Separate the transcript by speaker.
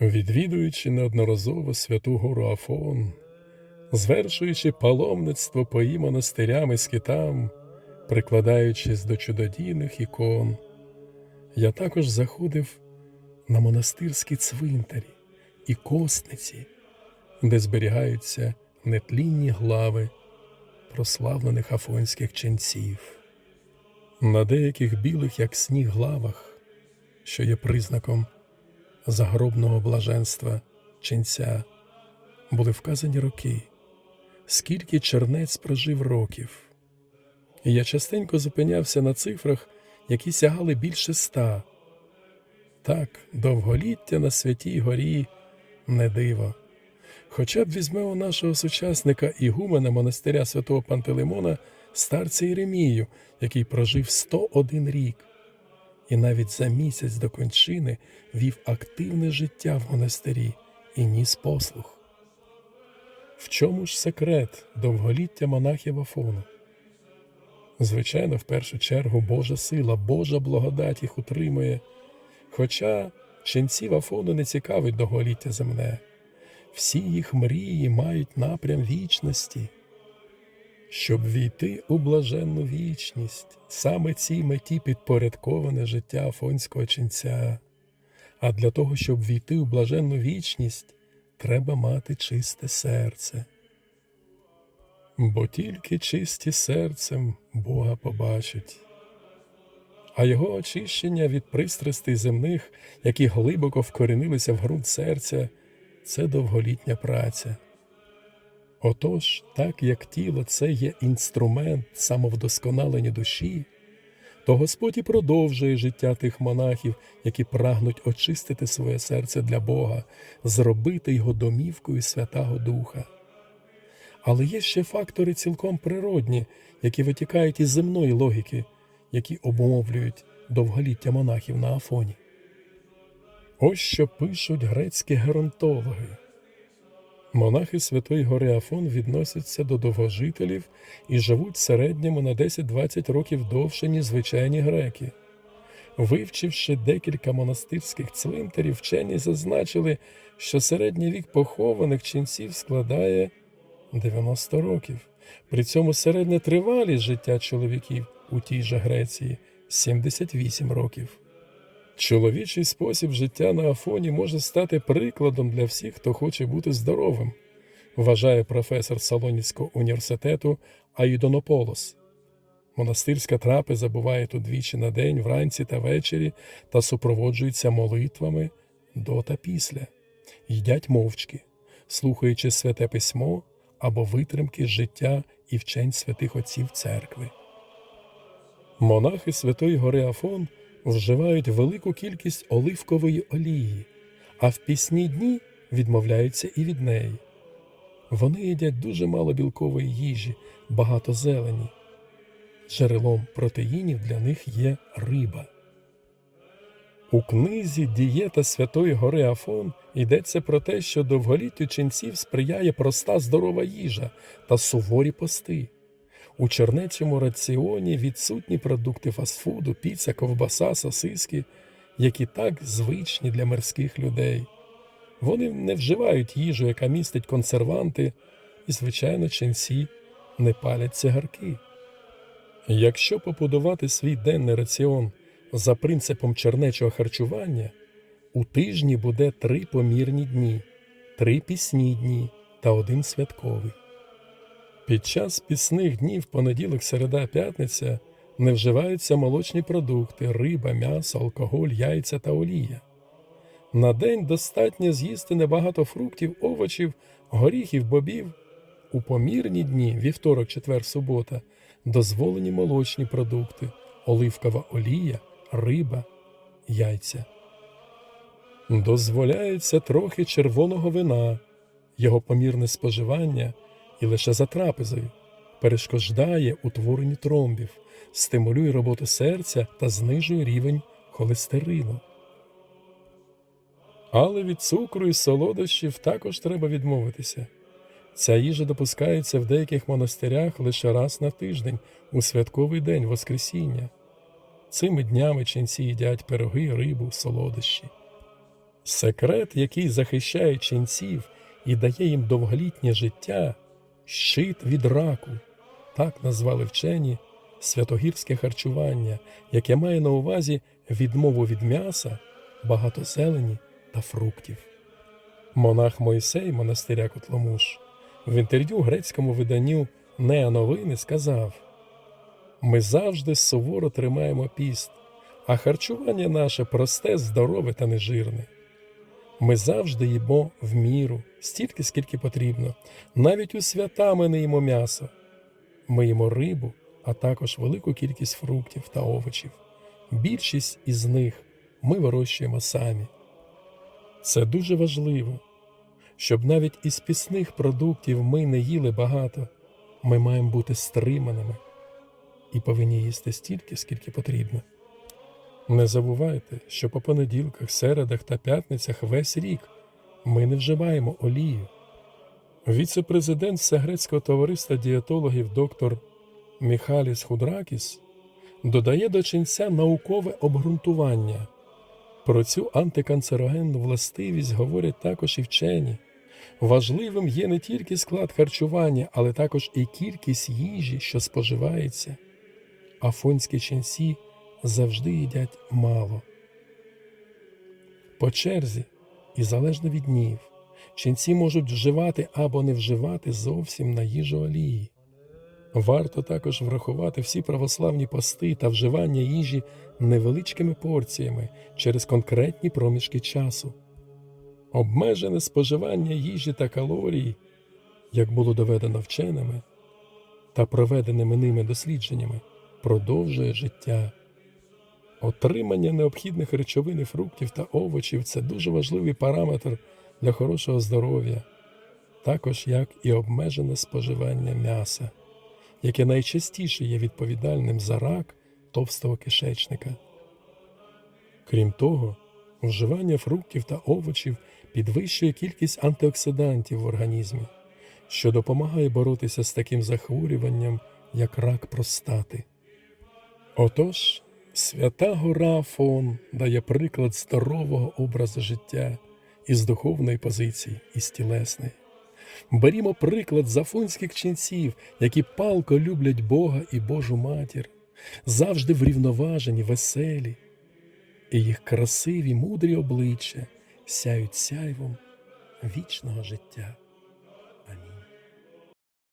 Speaker 1: Відвідуючи неодноразово святу гору Афон, звершуючи паломництво по її монастирям і скитам, прикладаючись до чудодійних ікон, я також заходив на монастирські цвинтарі і косниці, де зберігаються нетлінні глави прославлених афонських ченців. На деяких білих, як сніг, главах, що є признаком загробного блаженства ченця, були вказані роки, скільки чернець прожив років. І я частенько зупинявся на цифрах, які сягали більше ста. Так, довголіття на святій горі не диво. Хоча б візьмемо нашого сучасника ігумена монастиря святого Пантелеймона, старця Єремію, який прожив 101 рік, і навіть за місяць до кончини вів активне життя в монастирі і ніс послух. В чому ж секрет довголіття монахів Афону? Звичайно, в першу чергу Божа сила, Божа благодать їх утримує. Хоча ченців Афону не цікавить довголіття земне, всі їх мрії мають напрям вічності. Щоб війти у блаженну вічність, саме цій меті підпорядковане життя афонського ченця. А для того, щоб війти у блаженну вічність, треба мати чисте серце. Бо тільки чисті серцем Бога побачать. А його очищення від пристрастей земних, які глибоко вкорінилися в ґрунт серця, це довголітня праця. Отож, так як тіло це є інструмент самовдосконалення душі, то Господь і продовжує життя тих монахів, які прагнуть очистити своє серце для Бога, зробити його домівкою Святого Духа. Але є ще фактори цілком природні, які витікають із земної логіки, які обумовлюють довголіття монахів на Афоні. Ось що пишуть грецькі геронтологи. Монахи Святої Гори Афон відносяться до довгожителів і живуть в середньому на 10-20 років довше, ніж звичайні греки. Вивчивши декілька монастирських цвинтарів, вчені зазначили, що середній вік похованих ченців складає 90 років. При цьому середня тривалість життя чоловіків у тій же Греції 78 років. Чоловічий спосіб життя на Афоні може стати прикладом для всіх, хто хоче бути здоровим, вважає професор Салоніцького університету Аїдонополос. Монастирська трапеза буває тут двічі на день, вранці та ввечері, та супроводжується молитвами до та після, їдять мовчки, слухаючи святе письмо або витримки життя і вчень святих отців церкви. Монахи Святої Гори Афон вживають велику кількість оливкової олії, а в пісні дні відмовляються і від неї. Вони їдять дуже мало білкової їжі, багато зелені. Джерелом протеїнів для них є риба. У книзі Дієта Святої Гори Афон йдеться про те, що довголіттю ченців сприяє проста здорова їжа та суворі пости. У чернечому раціоні відсутні продукти фастфуду, піца, ковбаса, сосиски, які так звичні для мирських людей. Вони не вживають їжу, яка містить консерванти, і, звичайно, ченці не палять цигарки. Якщо побудувати свій денний раціон за принципом чернечого харчування, у тижні буде три помірні дні, три пісні дні та один святковий. Під час пісних днів понеділок, середа, п'ятниця не вживаються молочні продукти, риба, м'ясо, алкоголь, яйця та олія. На день достатньо з'їсти небагато фруктів, овочів, горіхів, бобів. У помірні дні, вівторок, четвер, субота, дозволені молочні продукти, оливкова олія, риба, яйця. Дозволяється трохи червоного вина, його помірне споживання і лише за трапезою перешкоджає утворенню тромбів, стимулює роботу серця та знижує рівень холестерину. Але від цукру і солодощів також треба відмовитися. Ця їжа допускається в деяких монастирях лише раз на тиждень у святковий день Воскресіння. Цими днями ченці їдять пироги, рибу, солодощі. Секрет, який захищає ченців і дає їм довголітнє життя, щит від раку, так назвали вчені святогірське харчування, яке має на увазі відмову від м'яса, багато зелені та фруктів. Монах Мойсей монастиря Котломуш в інтерв'ю грецькому виданню Неа новини сказав: Ми завжди суворо тримаємо піст, а харчування наше просте, здорове та нежирне. Ми завжди їмо в міру, стільки, скільки потрібно. Навіть у свята ми не їмо м'ясо. Ми їмо рибу, а також велику кількість фруктів та овочів. Більшість із них ми вирощуємо самі. Це дуже важливо, щоб навіть із пісних продуктів ми не їли багато, ми маємо бути стриманими і повинні їсти стільки, скільки потрібно. Не забувайте, що по понеділках, середах та п'ятницях весь рік ми не вживаємо олію. Віце-президент Всегрецького товариства дієтологів доктор Міхаліс Худракіс додає до ченця наукове обґрунтування. Про цю антиканцерогенну властивість говорять також і вчені. Важливим є не тільки склад харчування, але також і кількість їжі, що споживається. Афонські ченці завжди їдять мало. По черзі і залежно від днів, ченці можуть вживати або не вживати зовсім на їжу олії. Варто також врахувати всі православні пости та вживання їжі невеличкими порціями через конкретні проміжки часу. Обмежене споживання їжі та калорій, як було доведено вченими та проведеними ними дослідженнями, продовжує життя. Отримання необхідних речовин і фруктів та овочів це дуже важливий параметр для хорошого здоров'я, також як і обмежене споживання м'яса, яке найчастіше є відповідальним за рак товстого кишечника. Крім того, вживання фруктів та овочів підвищує кількість антиоксидантів в організмі, що допомагає боротися з таким захворюванням, як рак простати. Отож, свята гора Афон дає приклад здорового образу життя із духовної позиції, і з тілесної. Берімо приклад з афонських ченців, які палко люблять Бога і Божу матір, завжди врівноважені, веселі, і їх красиві, мудрі обличчя сяють сяйвом вічного життя.